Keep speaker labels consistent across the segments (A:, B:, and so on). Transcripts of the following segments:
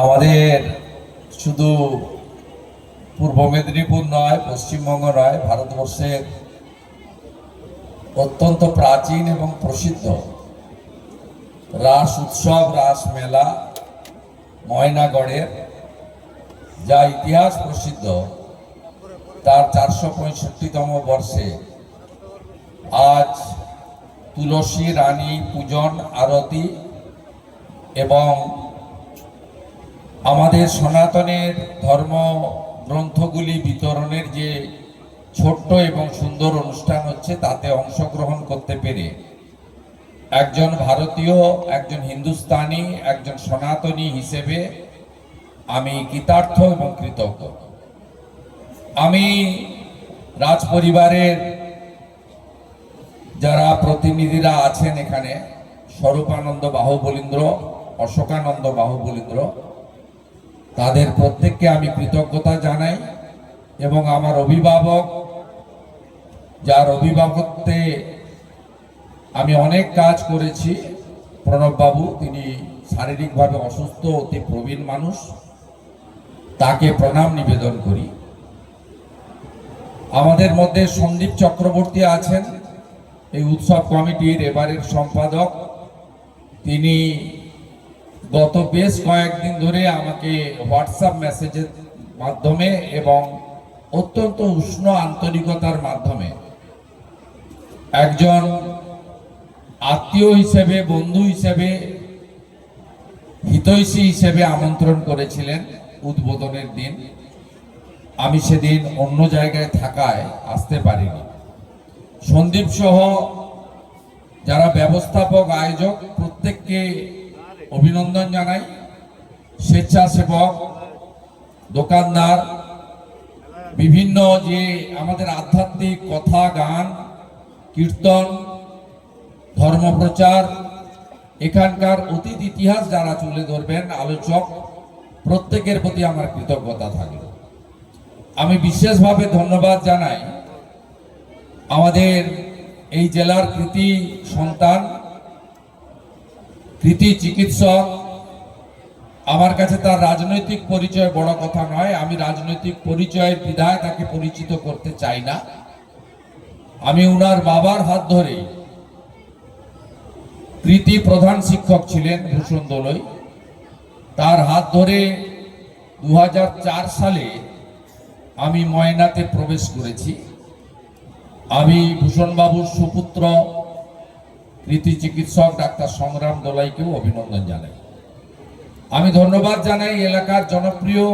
A: আমাদের শুধু পূর্ব মেদিনীপুর নয়, পশ্চিমবঙ্গ নয়, ভারতবর্ষের অত্যন্ত প্রাচীন এবং প্রসিদ্ধ রাস উৎসব, রাস মেলা ময়নাগড়ের, যা ইতিহাস প্রসিদ্ধ। তার চারশো পঁয়ষট্টিতম বর্ষে আজ তুলসী রানী পূজন আরতি এবং আমাদের সনাতনের ধর্ম গ্রন্থগুলি বিতরণের যে ছোট্ট এবং সুন্দর অনুষ্ঠান হচ্ছে, তাতে অংশগ্রহণ করতে পেরে একজন ভারতীয়, একজন হিন্দুস্তানি, একজন সনাতনী হিসেবে আমি কৃতার্থ এবং কৃতজ্ঞ। আমি রাজ পরিবারের যারা প্রতিনিধিরা আছেন এখানে, স্বরূপানন্দ বাহুবলীন্দ্র, অশোকানন্দ বাহুবলীন্দ্র তাদের প্রত্যেককে আমি কৃতজ্ঞতা জানাই এবং আমার অভিভাবক, যার অভিভাবকত্বে আমি অনেক কাজ করেছি, প্রণববাবু, তিনি শারীরিকভাবে অসুস্থ, অতি প্রবীণ মানুষ, তাকে প্রণাম নিবেদন করি। আমাদের মধ্যে সন্দীপ চক্রবর্তী আছেন, এই উৎসব কমিটির এবারের সম্পাদক। তিনি গত বেশ কয়েকদিন ধরে আমাকে হোয়াটসঅ্যাপ মেসেজের মাধ্যমে এবং অত্যন্ত উষ্ণ আন্তরিকতার মাধ্যমে একজন আত্মীয় হিসেবে, বন্ধু হিসেবে, হিতৈষী হিসেবে আমন্ত্রণ করেছিলেন উদ্বোধনের দিন। আমি সেদিন অন্য জায়গায় থাকায় আসতে পারিনি। সন্দীপ সহ যারা ব্যবস্থাপক, আয়োজক, প্রত্যেককে অভিনন্দন জানাই স্বেচ্ছাসেবক, দোকানদার, বিভিন্ন যে আমাদের আধ্যাত্মিক কথা, গান, কীর্তন, ধর্মপ্রচার, এখানকার অতীত ইতিহাস যারা তুলে ধরবেন, আলোচক, প্রত্যেকের প্রতি আমার কৃতজ্ঞতা থাকবে। আমি বিশেষভাবে ধন্যবাদ জানাই আমাদের এই জেলার কৃতি সন্তান কৃতি চিকিৎসক। আমার কাছে তার রাজনৈতিক পরিচয় বড় কথা নয়। আমি রাজনৈতিক পরিচয়ের বিধায় তাকে পরিচিত করতে চাই না। আমি উনার বাবার হাত ধরে কৃতি প্রধান শিক্ষক ছিলেন ভূষণ দোলই। তার হাত ধরে দু হাজার চার সালে আমি ময়নাতে প্রবেশ করেছি। আমি ভূষণবাবুর সুপুত্র কৃতি চিকিৎসক ডাক্তার সংগ্রাম দোলাইকেও অভিনন্দন জানাই। আমি ধন্যবাদ জানাই এলাকার জনপ্রিয়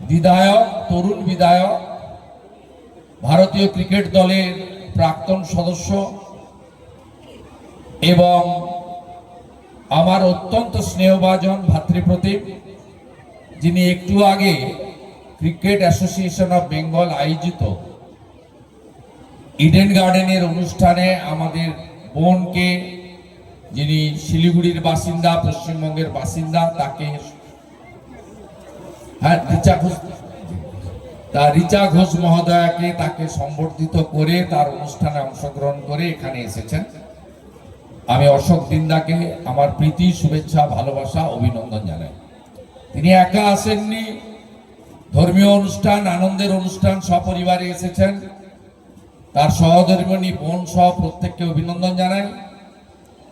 A: বিধায়ক, তরুণ বিধায়ক, ভারতীয় ক্রিকেট দলের প্রাক্তন সদস্য এবং আমার অত্যন্ত স্নেহভাজন ভাতৃপ্রতিম, যিনি একটু আগে ক্রিকেট অ্যাসোসিয়েশন অফ বেঙ্গল আয়োজিত ইডেন গার্ডেনের অনুষ্ঠানে আমাদের বোনকে, যিনি শিলিগুড়ির বাসিন্দা, পশ্চিমবঙ্গের বাসিন্দা, তাকে হ্যাঁ রিচা ঘোষ, তা রিচা ঘোষ মহোদয়াকে তাকে সম্বর্ধিত করে তার অনুষ্ঠানে অংশগ্রহণ করে এখানে এসেছেন। আমি অশোক দিন্দাকে আমার প্রীতি, শুভেচ্ছা, ভালোবাসা, অভিনন্দন জানাই। তিনি একা আসেননি, ধর্মীয় অনুষ্ঠান, আনন্দের অনুষ্ঠান, সপরিবারে এসেছেন। তার সহধর্মিনী বোন সহ প্রত্যেককে অভিনন্দন জানাই।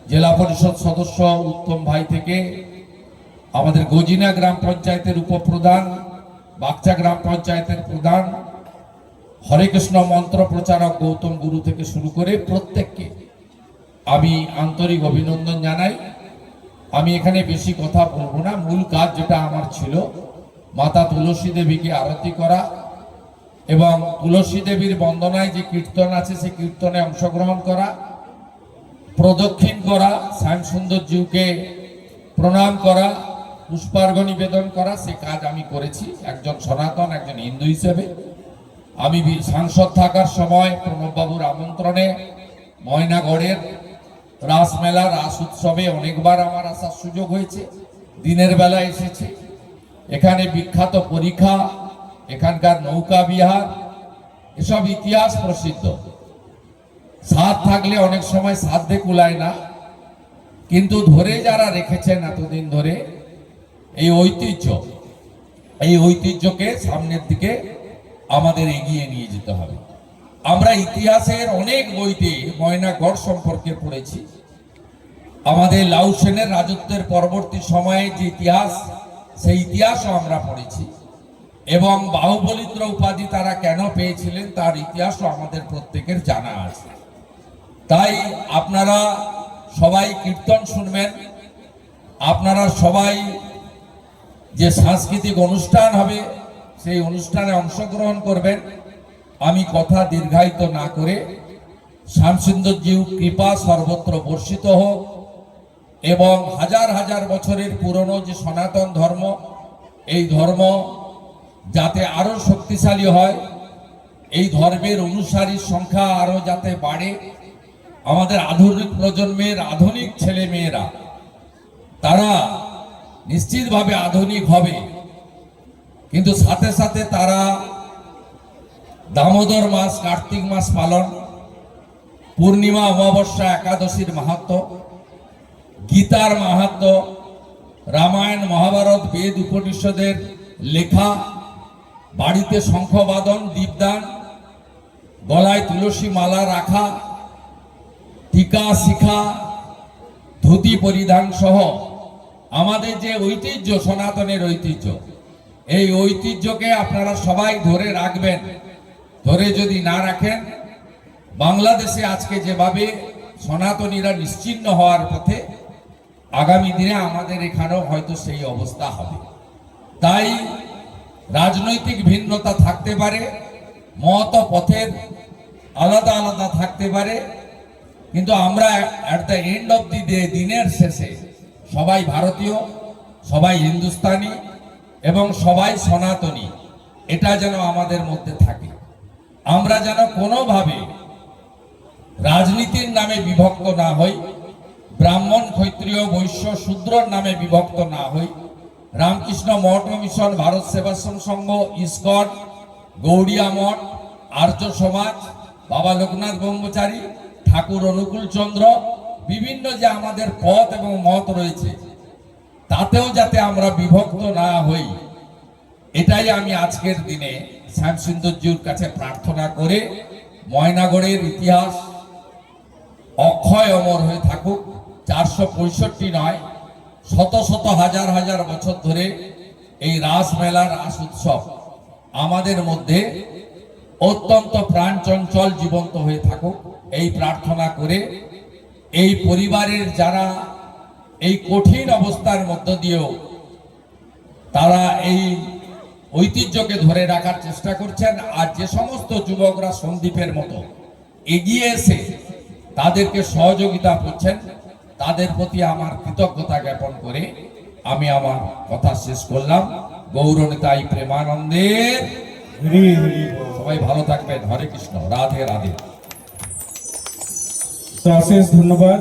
A: জেলা পরিষদ সদস্য উত্তম ভাই থেকে আমাদের গজিনা গ্রাম পঞ্চায়েতের উপপ্রধান, বাগচা গ্রাম পঞ্চায়েতের প্রধান, হরে কৃষ্ণ মন্ত্র প্রচারক গৌতম গুরু থেকে শুরু করে প্রত্যেককে আমি আন্তরিক অভিনন্দন জানাই। আমি এখানে বেশি কথা বলব না। মূল কাজ যেটা আমার ছিল, মাতা তুলসী দেবীকে আরতি করা এবং তুলসী দেবীর বন্দনায় যে কীর্তন আছে, সেই কীর্তনে অংশগ্রহণ করা, প্রদক্ষিণ করা শ্যাম সুন্দর জিউকে প্রণাম করা পুষ্পার্ঘ নিবেদন করা, সে কাজ আমি করেছি। একজন সনাতন, একজন হিন্দু হিসেবে। আমি সাংসদ থাকার সময় প্রণববাবুর আমন্ত্রণে ময়নাগড়ের রাসমেলা রাস উৎসবে অনেকবার আমার আসার সুযোগ হয়েছে। দিনের বেলা এসেছে। এখানে বিখ্যাত পরীক্ষা এখানকার নৌকা বিহার, এসব ইতিহাস প্রসিদ্ধ। সাদ থাকলে অনেক সময় সাধ্যে কুলায় না, কিন্তু ধরে যারা রেখেছেন এতদিন ধরে, এই ঐতিহ্য, এই ঐতিহ্যকে সামনের দিকে আমাদের এগিয়ে নিয়ে যেতে হবে। আমরা ইতিহাসের অনেক বইতে ময়নাগড় সম্পর্কে পড়েছি। আমাদের লাউ সেনের রাজত্বের পরবর্তী সময়ে যে ইতিহাস, সেই ইতিহাসও আমরা পড়েছি। এবং বাহুবলিত্র উপাধি তারা কেন পেয়েছিলেন তার ইতিহাসও আমাদের প্রত্যেকের জানা আছে। তাই আপনারা সবাই কীর্তন শুনবেন। আপনারা সবাই যে সাংস্কৃতিক অনুষ্ঠান হবে, সেই অনুষ্ঠানে অংশগ্রহণ করবেন। আমি কথা দীর্ঘায়িত না করে শ্যামসুন্দরজিউ কৃপা সর্বত্র বর্ষিত হোক এবং হাজার হাজার বছরের পুরনো যে সনাতন ধর্ম, এই ধর্ম যাতে আরও শক্তিশালী হয়। এই ধর্মের অনুসারীর সংখ্যা আরও যাতে বাড়ে। আমাদের আধুনিক প্রজন্মের আধুনিক ছেলে মেয়েরা তারা নিশ্চিতভাবে আধুনিক হবে। কিন্তু সাথে সাথে তারা দামোদর মাস, কার্তিক মাস পালন, পূর্ণিমা, অমাবস্যা, একাদশীর মাহাত্ম, গীতার মাহাত্ম, রামায়ণ, মহাভারত, বেদ, উপনিষদের লেখা বাড়িতে শঙ্খবাদন, দীপদান, গলায় তুলসী মালা রাখা, টিকা শিখা, ধুতি পরিধান সহ আমাদের যে ঐতিহ্য, সনাতনের ঐতিহ্য, এই ঐতিহ্যকে আপনারা সবাই ধরে রাখবেন। ধরে যদি না রাখেন, বাংলাদেশে আজকে যেভাবে সনাতনীরা নিশ্চিন্ন হওয়ার পথে আগামী দিনে আমাদের এখানেও হয়তো সেই অবস্থা হবে। তাই রাজনৈতিক ভিন্নতা থাকতে পারে, মত পথের আলাদা আলাদা থাকতে পারে, কিন্তু আমরা at the end of the day দিনের শেষে সবাই ভারতীয়, সবাই হিন্দুস্তানি এবং সবাই সনাতনী, এটা যেন আমাদের মধ্যে থাকে। আমরা যেন কোনোভাবে রাজনীতির নামে বিভক্ত না হই, ব্রাহ্মণ, ক্ষত্রিয়, বৈশ্য, শূদ্রর নামে বিভক্ত না হই রামকৃষ্ণ মঠ মিশন ভারত সেবাশ্রম সংঘ ইস্কট গৌড়িয়া মঠ, আর্য সমাজ, বাবা লোকনাথ ব্রহ্মচারী, ঠাকুর অনুকূল চন্দ্র, বিভিন্ন যে আমাদের পথ এবং মত রয়েছে, তাতেও যাতে আমরা বিভক্ত না হই, এটাই আমি আজকের দিনে শ্যামসুন্দরজির কাছে প্রার্থনা করে ময়নাগড়ের ইতিহাস অক্ষয় অমর হয়ে থাকুক, চারশো নয় শত শত হাজার হাজার বছর ধরে এই রাস মেলা রাস উৎসব আমাদের মধ্যে অত্যন্ত প্রাণ চঞ্চল জীবন্ত হয়ে থাকুক, এই প্রার্থনা করে এই পরিবারের যারা এই কঠিন অবস্থার মধ্য দিয়েও তারা এই ঐতিহ্যকে ধরে রাখার চেষ্টা করছেন আর যে সমস্ত যুবকরা সন্দীপের মতো এগিয়ে এসে তাদেরকে সহযোগিতা করছেন তাদের প্রতি আমার কৃতজ্ঞতা জ্ঞাপন করে আমি আমার কথা শেষ করলাম। গৌরনেতাই প্রেমানন্দের। সবাই ভালো থাকবেন। হরে কৃষ্ণ। রাধে রাধে।
B: তো অশেষ ধন্যবাদ।